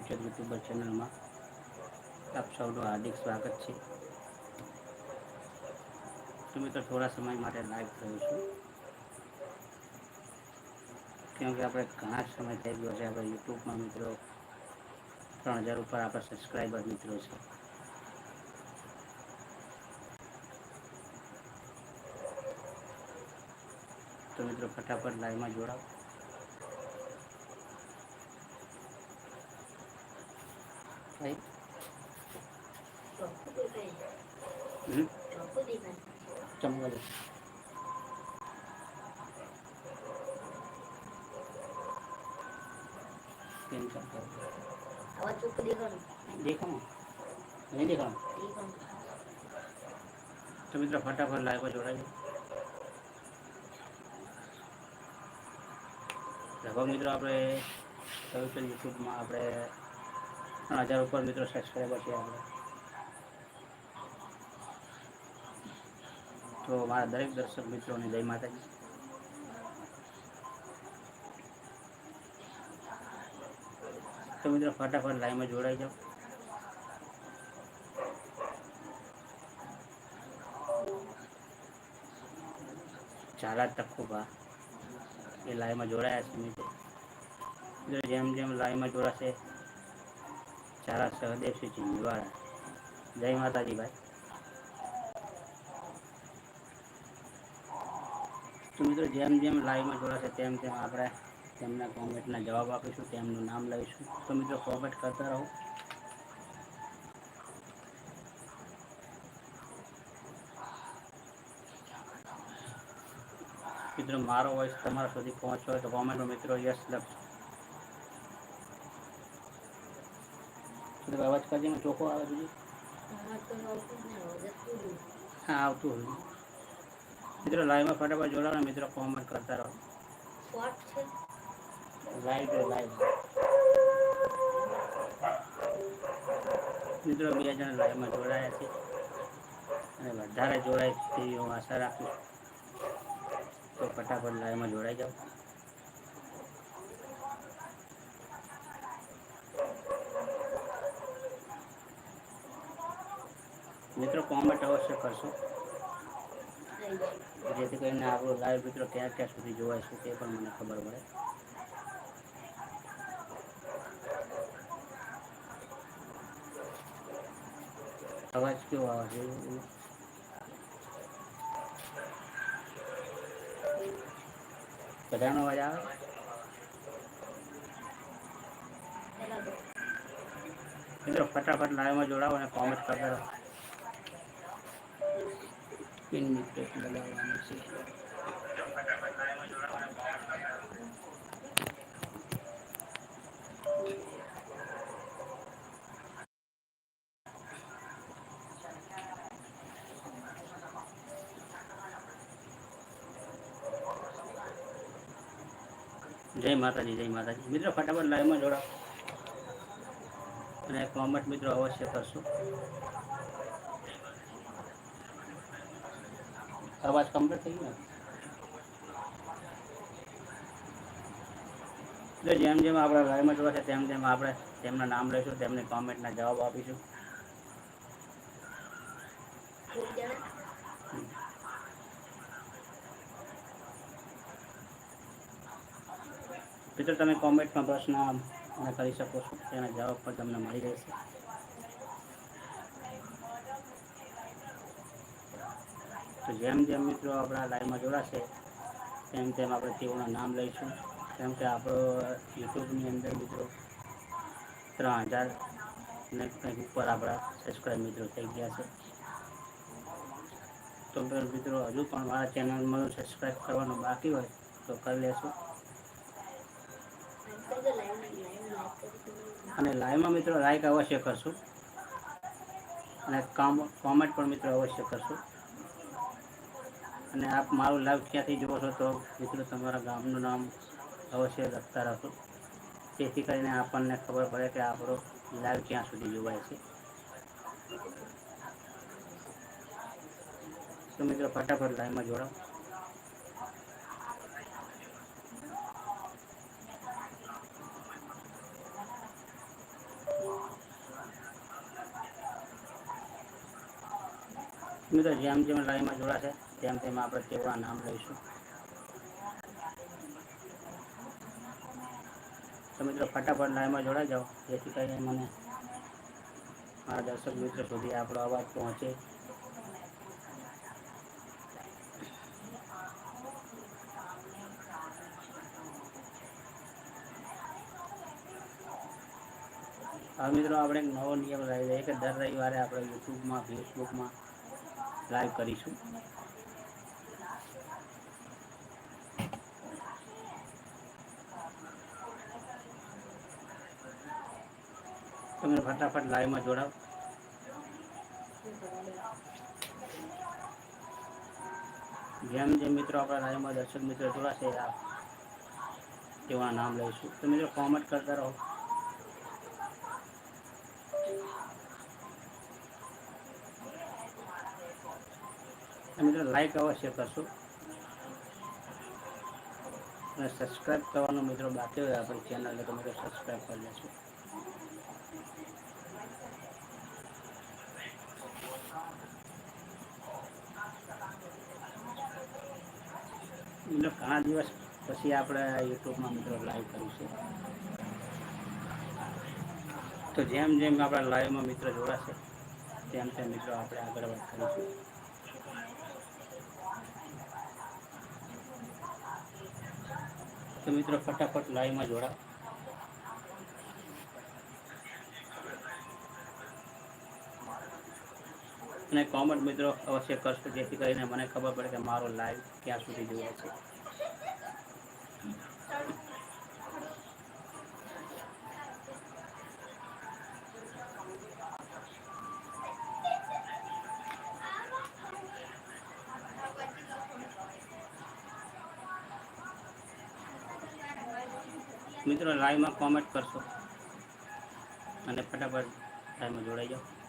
Gujarat YouTuber ચેનલમાં આપ સૌનું હાર્દિક સ્વાગત છે. તો થોડા સમય માટે લાઈવ થયો છું. કેમ કે આપણે ઘણા સમય થઈ ગયો છે આપણે યુટ્યુબમાં મિત્રો. ત્રણ હજાર ઉપર આપણા સબસ્ક્રાઈબર મિત્રો છે. તો મિત્રો, ફટાફટ લાઈવમાં જોડાઓ. ભાઈ હમ ચમગલ કેમ ચાલતો દેખાણો નહીં દેખાણો તો મિત્રો ફટાફટ લાઈવમાં જોડાજો લગભગ મિત્રો આપણે કહ્યું યુટ્યુબમાં આપણે હજાર ઉપર મિત્રો સબસ્ક્રાઈબર છે આપણે તો મારા દરેક દર્શક મિત્રોને જય માતાજી. તો મિત્રો ફટાફટ લાઈનમાં જોડાઈ જાઓ. ચાલા તકુબા એ લાઈવમાં જોડાયા છે મિત્રો. જેમ જેમ લાઈવમાં જોડાશે ચારા સહદેવસિંહ ચિંજવાડા જય માતાજી ભાઈ. તો મિત્રો જેમ જેમ લાઈવમાં જોડાશે તેમ તેમ આપણે તેમના કોમેન્ટના જવાબ આપીશું, તેમનું નામ લઈશું. તો મિત્રો કોમેન્ટ કરતા રહો. મિત્રો મારો વોઇસ તમારા સુધી પહોંચ્યો હોય તો કોમેન્ટમાં મિત્રો યસ લખજો. અવાજ કરજે ને ચોખ્ખો આવે બીજું? હા, આવતું હોય. મિત્રો લાઈવમાં ફટાફટ જોડાવો મિત્રો કોમેન્ટ કરતા રહો. લાઈવ લાઈવ મિત્રો, બે જણા લાઈવમાં જોડાયા છે. અને વધારે જોડાય તેવી હું આશા રાખું તો ફટાફટ લાઈવમાં જોડાઈ જાઓ. મિત્રો કોમેન્ટ અવશ્ય કરશો. જેથી કરીને આપણો લાઈવ મિત્રો ક્યાં ક્યાં સુધી જોવાય છે તે પણ મને ખબર પડે. અવાજ કેવો આવે છે? બધાનો અવાજ આવે? મિત્રો ફટાફટ લાઈવમાં જોડાવો અને કોમેન્ટ કરતા રહો પિન મિત્રો છે. જય માતાજી જય માતાજી. મિત્રો, ફટાફટ લાઈવમાં જોડાઓ. અને કોમેન્ટ મિત્રો અવશ્ય કરશો. અવાજ કમ્પ્લીટ થઈ ગયો એટલે જેમ જેમ આપણે લાઈવમાં જોડાશે તેમ તેમ આપણે તેમના નામ લઈશું, તેમને કોમેન્ટના જવાબ આપીશું. મિત્રો, તમે કોમેન્ટમાં પ્રશ્ન કરી શકો છો, તેના જવાબ પણ તમને મળી રહેશે. તો જેમ જેમ મિત્રો આપણા લાઈવમાં જોડાશે, તેમ તેમ આપણે તેઓના નામ લઈશું. કેમ કે આપણો યુટ્યુબની અંદર મિત્રો ત્રણ હજાર ને કંઈક ઉપર આપણા સબસ્ક્રાઈબ મિત્રો થઈ ગયા છે. તો મિત્રો હજુ પણ મારા ચેનલમાં સબસ્ક્રાઈબ કરવાનું બાકી હોય તો કરી લેશો. અને લાઈવમાં મિત્રો લાઈક અવશ્ય કરશું. અને કામ કોમેન્ટ પણ મિત્રો અવશ્ય કરશું. અને આપ મારું લાઈવ ક્યાંથી જુઓ છો? તો મિત્રો, તમારા ગામનું નામ અવશ્ય લખતા રાખો. તેથી કરીને આપણને ખબર પડે કે આપણો લાઈવ ક્યાં સુધી જોવાય છે. તો મિત્રો, ફટાફટ લાઈવમાં જોડાઓ. મિત્રો, જેમ જેમ લાઈનમાં જોડાશે તેમ તેમ આપણે તેઓના નામ લઈશું. તો મિત્રો, ફટાફટ લાઈનમાં જોડાઈ જાઓ. જેથી કરીને મને મારા દર્શક મિત્રો સુધી આપણો અવાજ પહોંચે. હવે મિત્રો, આપણે એક નવો નિયમ લાવી દઈએ કે દર રવિવારે આપણે યુટ્યુબમાં, ફેસબુકમાં લાઈવ કરીશું. તમે ફટાફટ લાઈવમાં જોડાવ જેમ જેમ મિત્રો આપણા લાઈવમાં દર્શક મિત્રો જોડાશે તેવા નામ લઈશું. તો મિત્રો કોમેન્ટ કરતા રહો. મિત્રો લાઈક અવશ્ય કરશો. અને સબસ્ક્રાઈબ કરવાનો મિત્રો બાકી હોય આપણી ચેનલને તો મિત્રો સબસ્ક્રાઈબ કરી લેશો. મિત્રો ઘણા દિવસ પછી આપણે યુટ્યુબમાં મિત્રો લાઈવ કરીશું તો જેમ જેમ આપણા લાઈવમાં મિત્રો જોડાશે, તેમ તેમ મિત્રો આપણે આગળ વાત કરીશું. તો મિત્રો ફટાફટ લાઈવમાં જોડા અને કોમેન્ટ મિત્રો અવશ્ય કરશો, જેથી કરીને મને ખબર પડે કે મારો લાઈવ ક્યાં સુધી જોવા છે. મિત્રો લાઈવમાં કોમેન્ટ કરશો. અને ફટાફટ લાઈવમાં જોડાઈ જાઓ.